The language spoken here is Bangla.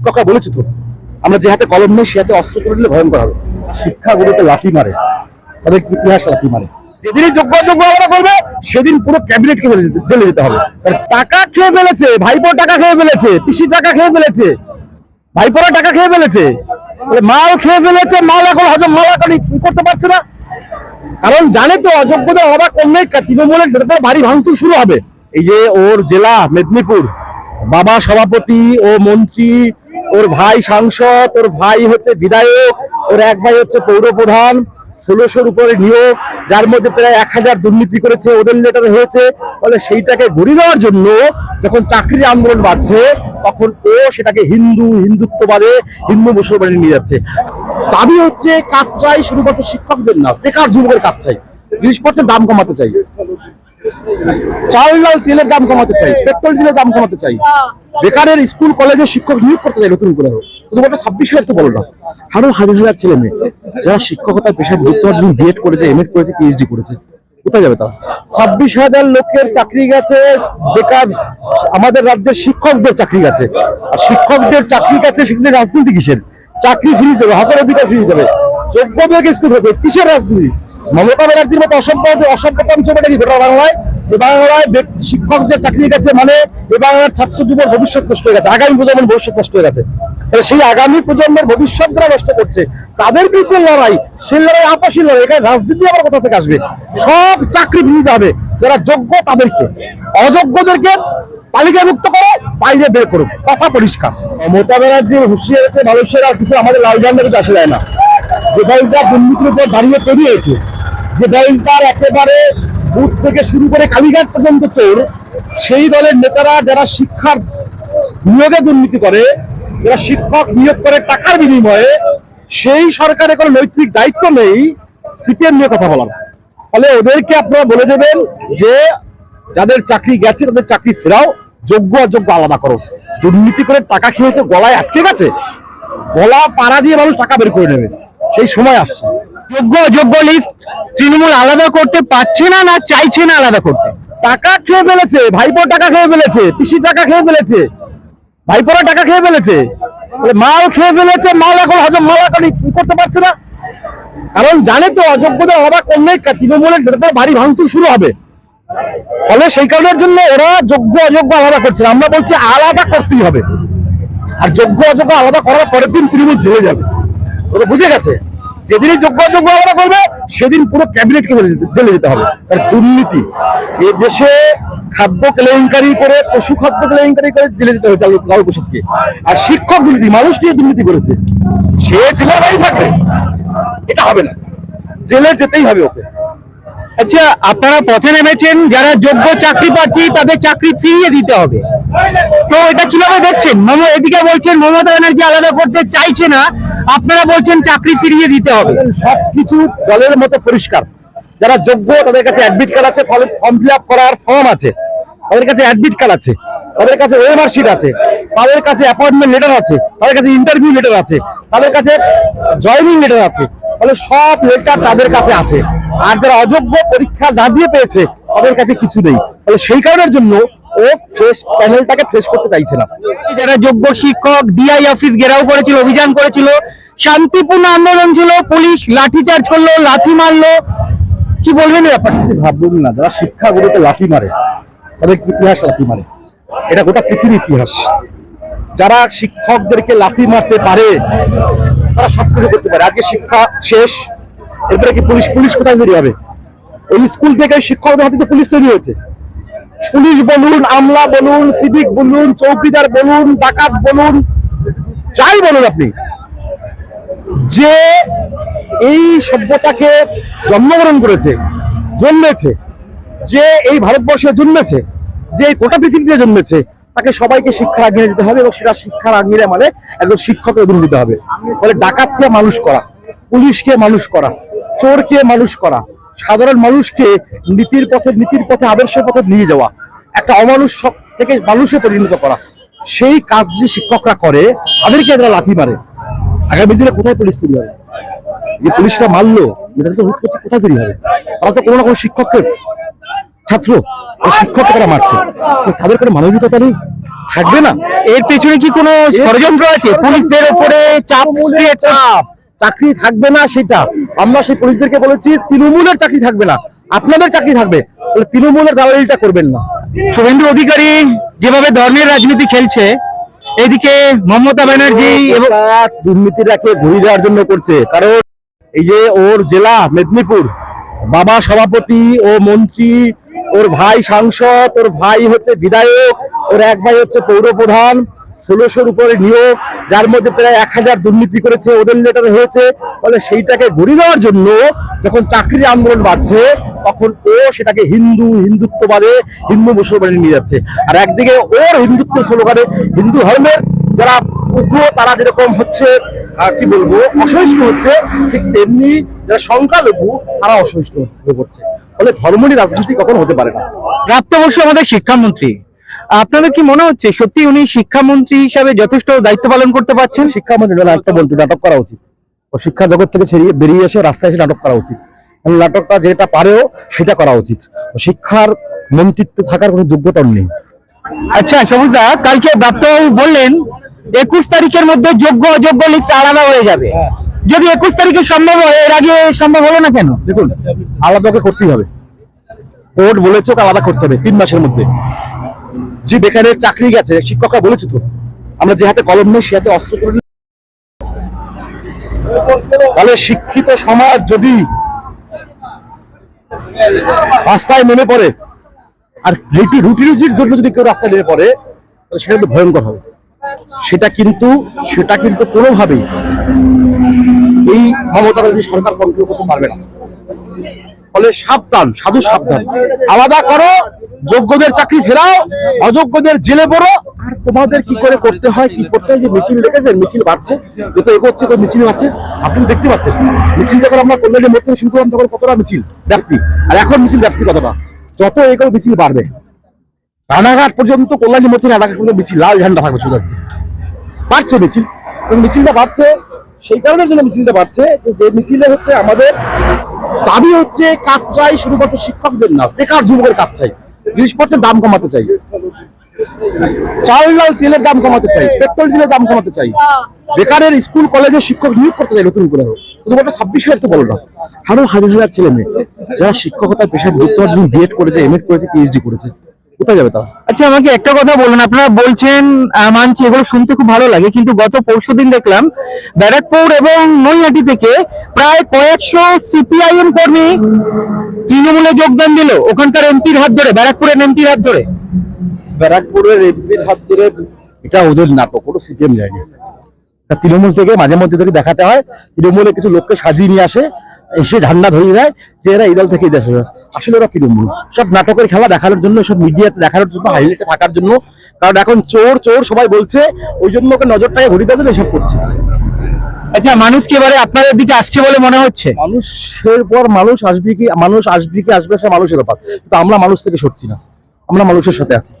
শিক্ষকরা বলেছে তো, আমরা যে হাতে কলম নেই, সে হাতে অস্ত্র করে দিলে ভয়ঙ্কর হবে। শিক্ষাগুলোতে লাথি মারে। তাদের ইতিহাস লাথি মারে? যেদিনই যোগ্য যোগ্য আমরা করবে, সেদিন পুরো ক্যাবিনেটকে জেলে যেতে- হবে। টাকা খেয়ে ফেলেছে ভাইপো টাকা খেয়ে ফেলেছে পিসি টাকা খেয়ে ফেলেছে, ভাইপোরা টাকা খেয়ে ফেলেছে। মাল খেয়ে ফেলেছে, মাল এখন হজম মাল এখন করতে পারছে না। কারণ জানে তো, অযোগ্যদের অবাক করলেই তৃণমূলের নেতাদের বাড়ি ভাঙচুর শুরু হবে। এই যে ওর জেলা মেদিনীপুর, বাবা সভাপতি ও মন্ত্রী ওর ভাই সাংসদ, ওর ভাই হচ্ছে বিধায়ক, ওর এক ভাই হচ্ছে পৌর প্রধান ষোলোশোর উপরে নিয়োগ, যার মধ্যে প্রায় এক হাজার দুর্নীতি করেছে, ওদের লেটার হয়েছে, ফলে সেইটাকে ঘুরিয়ে দেওয়ার জন্য যখন চাকরির আন্দোলন বাড়ছে, তখন ও সেটাকে হিন্দু, হিন্দুত্ববাদে, হিন্দু মুসলমানে নিয়ে যাচ্ছে। দাবি হচ্ছে কাজ চাই শুধুমাত্র শিক্ষকদের না, বেকার যুবকের কাজ চাই জিনিসপত্রের দাম কমাতে চাই। চাল ডাল তেলের দাম কমাতে চাই পেট্রোল ডিজেলের দাম কমাতে চাই। বেকারের স্কুল কলেজে শিক্ষক নিয়োগ করতে চাই নতুন করে। শুধুমাত্র ছাব্বিশ হাজার তো বলো না আরও হাজার হাজার ছেলে মেয়ে। যারা শিক্ষকতার পেশায় যুক্ত হওয়ার জন্য বিএড করেছে এমএড করেছে পিএইচডি করেছে কোথায় যাবে তারা? ছাব্বিশ হাজার লোকের চাকরি গেছে বেকার আমাদের রাজ্যের শিক্ষকদের চাকরি গেছে। আর শিক্ষকদের চাকরি গেছে সেখানে রাজনীতি কিসের? চাকরি ফ্রি দেবে হকের অধিকার ফ্রি দেবে। যোগ্যদেরকে স্কুল কিসের রাজনীতি? মমতা ব্যানার্জির মতো পঞ্চমটা কি গোটা বাংলায়? এ শিক্ষকদের চাকরি গেছে মানে এ ছাত্র যুবর ভবিষ্যৎ নষ্ট হয়ে গেছে। আগামী প্রজন্মের ভবিষ্যৎ নষ্ট হয়ে গেছে। তাহলে সেই আগামী প্রজন্মের ভবিষ্যৎ যারা নষ্ট করছে, তাদের বিরুদ্ধে লড়াই, সেই লড়াই আপসী লড়াই, এখানে রাজনীতি আবার কোথা থেকে আসবে? সব চাকরি দিতে হবে। যারা যোগ্য তাদেরকে, অযোগ্যদেরকে তালিকাভুক্ত করে বাইরে বের করুক। কথা পরিষ্কার। মমতা ব্যানার্জি হুঁশিয়ার হচ্ছে, মানুষের আর কিছু আমাদের লাল ঝান্ডা কিছু আসে যায় না। যে দলটা দুর্নীতির উপর দাঁড়িয়ে তৈরি হয়েছে যে দলটার একেবারে বুথ থেকে শুরু করে কালীঘাট পর্যন্ত চোর, সেই দলের নেতারা যারা শিক্ষার নিয়োগে দুর্নীতি করে, যারা শিক্ষক নিয়োগ করে টাকার বিনিময়ে, সেই সরকারের কোনো নৈতিক দায়িত্ব নেই সিপিএম নিয়ে কথা বলার। ফলে ওদেরকে আপনারা বলে দেবেন যে, যাদের চাকরি গেছে তাদের চাকরি ফেরাও, যোগ্য অযোগ্য আলাদা করো। দুর্নীতি করে টাকা খেয়েছে, গলায় আটকে গেছে, গলা পাড়া দিয়ে মানুষ টাকা বের করে নেবে। সেই সময় আসছে। যোগ্য অযোগ্য লিস্ট তৃণমূল আলাদা করতে পারছে না না চাইছে না আলাদা করতে? টাকা খেয়ে ফেলেছে ভাইপো টাকা খেয়ে ফেলেছে পিসি টাকা খেয়ে ফেলেছে ভাইপোরা টাকা খেয়ে ফেলেছে। মাল খেয়ে ফেলেছে, মাল এখন হজম, মাল এখন করতে পারছে না। কারণ জানে তো অযোগ্যদের অবাক করলেই তৃণমূলের নেতাদের বাড়ি ভাঙচুর শুরু হবে। ফলে সেই কারণের জন্য ওরা যোগ্য অযোগ্য আলাদা করছে আমরা বলছি আলাদা করতেই হবে। আর যোগ্য অযোগ্য আলাদা করার পরের দিন তৃণমূল জেলে যাবে। ওরা বুঝে গেছে? যেদিনই যোগ্য আলাদা করবে, সেদিন পুরো ক্যাবিনেটকে জেলে যেতে- হবে। কারণ দুর্নীতি। এই দেশে খাদ্য কেলেঙ্কারি করে, পশু খাদ্য কেলেঙ্কারি করে জেলে যেতে হয়েছে লালু- প্রসাদকে। আর শিক্ষক দুর্নীতি, মানুষ নিয়ে দুর্নীতি করেছে। সে জেলের বাড়ি থাকবে। এটা হবে না। জেলে যেতেই হবে ওকে। আচ্ছা আপনারা পথে নেমেছেন, যারা যোগ্য চাকরি প্রার্থী, তাদের চাকরি ফিরিয়ে দিতে হবে। তো এটা কীভাবে দেখছেন? মম এদিকে বলছেন মমতা ব্যানার্জি আলাদা করতে চাইছে না। আপনারা বলছেন চাকরি ফিরিয়ে দিতে হবে। সবকিছু জলের মতো পরিষ্কার। যারা যোগ্য, তাদের কাছে অ্যাডমিট কার্ড আছে, ফলে ফর্ম ফিল করার ফর্ম আছে। তাদের কাছে অ্যাডমিট কার্ড আছে। তাদের কাছে ওয়েমার শিট আছে। তাদের কাছে অ্যাপয়েন্টমেন্ট লেটার আছে। তাদের কাছে ইন্টারভিউ লেটার আছে। তাদের কাছে জয়নিং লেটার আছে। ফলে সব লেটার তাদের কাছে আছে। আর যারা অযোগ্য, পরীক্ষা যা দিয়ে পেয়েছে, তাদের কাছে কিছু নেই। ফলে সেই কারণের জন্য ও ফ্রেশ প্যানেলটাকে ফ্রেশ করতে চাইছে না। যারা যোগ্য শিক্ষক ডিআই অফিস ঘেরাও করেছিল অভিযান করেছিল শান্তিপূর্ণ আন্দোলন ছিল পুলিশ লাঠিচার্জ করল লাথি মারলো কি বলবেন ব্যাপারটা? ভাববেন না যারা শিক্ষাগুলোতে লাথি মারে তাদের ইতিহাস লাথি মারে? এটা গোটা পৃথিবীর ইতিহাস। যারা শিক্ষকদেরকে লাথি মারতে পারে তারা সবকিছু করতে পারে। আজকে শিক্ষা শেষ এরপরে কি পুলিশ পুলিশ কোথায় তৈরি হবে? ওই স্কুল থেকে শিক্ষকদের হাতে পুলিশ তৈরি হয়েছে। পুলিশ বলুন, আমলা বলুন, সিভিক বলুন, চৌকিদার বলুন, ডাকাত বলুন, যাই বলুন আপনি, যে এই সভ্যতাকে জন্মগ্রহণ করেছে, জন্মেছে, যে এই ভারতবর্ষে জন্মেছে, যে এই গোটা পৃথিবীতে জন্মেছে, তাকে সবাইকে শিক্ষার আগ্রহে দিতে হবে এবং সেটা শিক্ষার আগ্রহে মানে একজন শিক্ষকের অধীনে দিতে হবে। ফলে ডাকাতকে মানুষ করা, পুলিশকে মানুষ করা, চোরকে মানুষ করা সাধারণ মানুষকে নীতির পথে নীতির পথে আদর্শের পথে নিয়ে যাওয়া একটা অমানুষ সব থেকে মানুষে পরিণত করা সেই কাজ যে শিক্ষকরা করে তাদেরকে এরা লাথি মারে। আগামী দিনে কোথায় পুলিশ তৈরি হবে? যে পুলিশরা মারলো এটা তো রুট করছে কোথায় তৈরি হবে? তারা তো কোনো না কোনো শিক্ষককে ছাত্র ওই শিক্ষককে তারা মারছে। তাদের কোনো মানবিকতা নেই? থাকবে না? এর পেছনে কি কোনো ষড়যন্ত্র আছে? পুলিশদের উপরে চাপ চাপ। চাকরি থাকবে না সেটা। আমরা সেই পুলিশদেরকে বলেছি তৃণমূলের চাকরি থাকবে না আপনাদের চাকরি থাকবে। তৃণমূলের দালালিটা করবেন না। শুভেন্দু অধিকারী যেভাবে ধর্মের রাজনীতি খেলছে এদিকে মমতা ব্যানার্জি এবং দুর্নীতিটাকে ঘুরিয়ে দেওয়ার জন্য করছে। কারণ এই যে ওর জেলা মেদিনীপুর বাবা সভাপতি ও মন্ত্রী ওর ভাই সাংসদ ওর ভাই হচ্ছে বিধায়ক ওর এক ভাই হচ্ছে পৌর প্রধান ষোলোশোর উপরে নিয়োগ, যার মধ্যে প্রায় এক হাজার দুর্নীতি করেছে, ওদের লেটার হয়েছে, ফলে সেইটাকে ঘুরিয়ে দেওয়ার জন্য যখন চাকরির আন্দোলন বাড়ছে, তখন ও সেটাকে হিন্দু, হিন্দুত্ববাদে, হিন্দু মুসলমানে নিয়ে যাচ্ছে। আর একদিকে ওর হিন্দুত্বের স্লোগানে হিন্দু ধর্মের যারা উগ্র, তারা যেরকম হচ্ছে কি বলব, অসহিষ্ণু হচ্ছে, ঠিক তেমনি যারা সংখ্যালঘু, তারা অসহিষ্ণু হয়ে পড়ছে। ফলে ধর্ম নিয়ে রাজনীতি কখনো হতে পারে না। প্রাপ্তবর্ষ আমাদের শিক্ষামন্ত্রী আপনাদের কি মনে হচ্ছে সত্যি উনি শিক্ষামন্ত্রী হিসাবে যথেষ্ট দায়িত্ব পালন করতে পারছেন? শিক্ষামন্ত্রী না একটা বলতো নাটক করা উচিত। ও শিক্ষা জগৎ থেকে ছেড়িয়ে বেরিয়ে এসে রাস্তায় এসে নাটক করা উচিত। এবং নাটকটা যেটা পারেও সেটা করা উচিত। শিক্ষার মন্ত্রিত্ব থাকার কোনো যোগ্যতা নেই। আচ্ছা সবুজদা কালকে প্রাপ্তবাবু বললেন একুশ তারিখের মধ্যে যোগ্য অযোগ্য লিস্ট আলাদা হয়ে যাবে। যদি একুশ তারিখে সম্ভব হয় এর আগে সম্ভব হলো না কেন? দেখুন আলাদা ওকে করতেই হবে। কোর্ট বলেছে ওকে আলাদা করতে হবে তিন মাসের মধ্যে। যে বেকারের চাকরি গেছে, শিক্ষকরা বলেছে তো, আমরা যে হাতে কলম নেই, সে হাতে অস্ত্র করে তাহলে শিক্ষিত সমাজ যদি রাস্তায় নেমে পড়ে, আর রুটি রুটি রুজির জন্য যদি কেউ রাস্তায় নেমে পড়ে, তাহলে সেটা কিন্তু ভয়ঙ্কর হবে। সেটা কিন্তু সেটা কিন্তু কোনোভাবেই এই মমতা ব্যানার্জি সরকার কন্ট্রোল করতে পারবে না। ফলে সাবধান, সাধু সাবধান। আলাদা করো যোগ্যদের চাকরি ফেরাও, অযোগ্যদের জেলে পড়ো। আর তোমাদের কি করে করতে হয়, কি করতে হয় যে মিছিল দেখেছেন? মিছিল বাড়ছে যত এগোচ্ছে, তো মিছিল বাড়ছে। আপনি দেখতে পাচ্ছেন মিছিল যখন আমরা কল্যাণের মধ্যে শুরু করলাম তখন কতটা মিছিল ব্যাপ্তি? আর এখন মিছিল ব্যাপ্তি কতটা? যত এগোবে মিছিল বাড়বে। রানাঘাট পর্যন্ত কল্যাণী মধ্যে রানাঘাট পর্যন্ত মিছিল, লাল ঝান্ডা থাকবে শুধু। বাড়ছে মিছিল। এবং মিছিলটা বাড়ছে, সেই কারণের জন্য মিছিলটা বাড়ছে, যে যে মিছিলে হচ্ছে আমাদের দাবি হচ্ছে, কাজ চাই শুধুমাত্র শিক্ষকদের না, বেকার যুবকের কাজ চাই। জিনিসপত্রের দাম কমাতে চাই। চাল ডাল তেলের দাম কমাতে চাই পেট্রোল ডিজেলের দাম কমাতে চাই। বেকারের স্কুল কলেজে শিক্ষক নিয়োগ করতে চাই নতুন করে। শুধুমাত্র ছাব্বিশ হাজার তো বলো না আরও হাজার হাজার ছেলে মেয়ে যারা শিক্ষকতার পেশায় যুক্ত করেছে জন্য বিএড করেছে এম করেছে পিএইচডি করেছে। কোথায় যাবে তারা আচ্ছা আমাকে একটা কথা বলুন। আপনারা বলছেন মানছি এগুলো শুনতে খুব ভালো লাগে কিন্তু গত পরশুদিন দেখলাম ব্যারাকপুর এবং নৈহাটি থেকে প্রায় কয়েকশো সিপিআইএম কর্মী তৃণমূলে যোগদান দিল। ওখানকার এমপির হাত ধরে ব্যারাকপুরের এমপির হাত ধরে। ব্যারাকপুরের এমপির হাত ধরে এটা ওদের নাটক কোনো সিপিএম যায়নি। তৃণমূল থেকে মাঝে মধ্যে থেকে দেখাতে হয় তৃণমূলে কিছু লোককে সাজিয়ে নিয়ে আসে এসে ঝান্ডা ধরিয়ে দেয় যে এরা এই দল থেকে এই দেশে আসলে ওরা তৃণমূল সব নাটকের খেলা দেখানোর জন্য সব মিডিয়াতে দেখানোর জন্য হাইলাইটে থাকার জন্য। কারণ এখন চোর চোর সবাই বলছে ওই জন্য ওকে নজরটাকে দেওয়ার জন্য এসব করছে। আচ্ছা মানুষ কি এবারে আপনাদের দিকে আসছে বলে মনে হচ্ছে? মানুষের পর মানুষ আসবে কি মানুষ আসবে কি আসবে সে মানুষের ব্যাপার। তো আমরা মানুষ থেকে সরছি না। আমরা মানুষের সাথে আছি।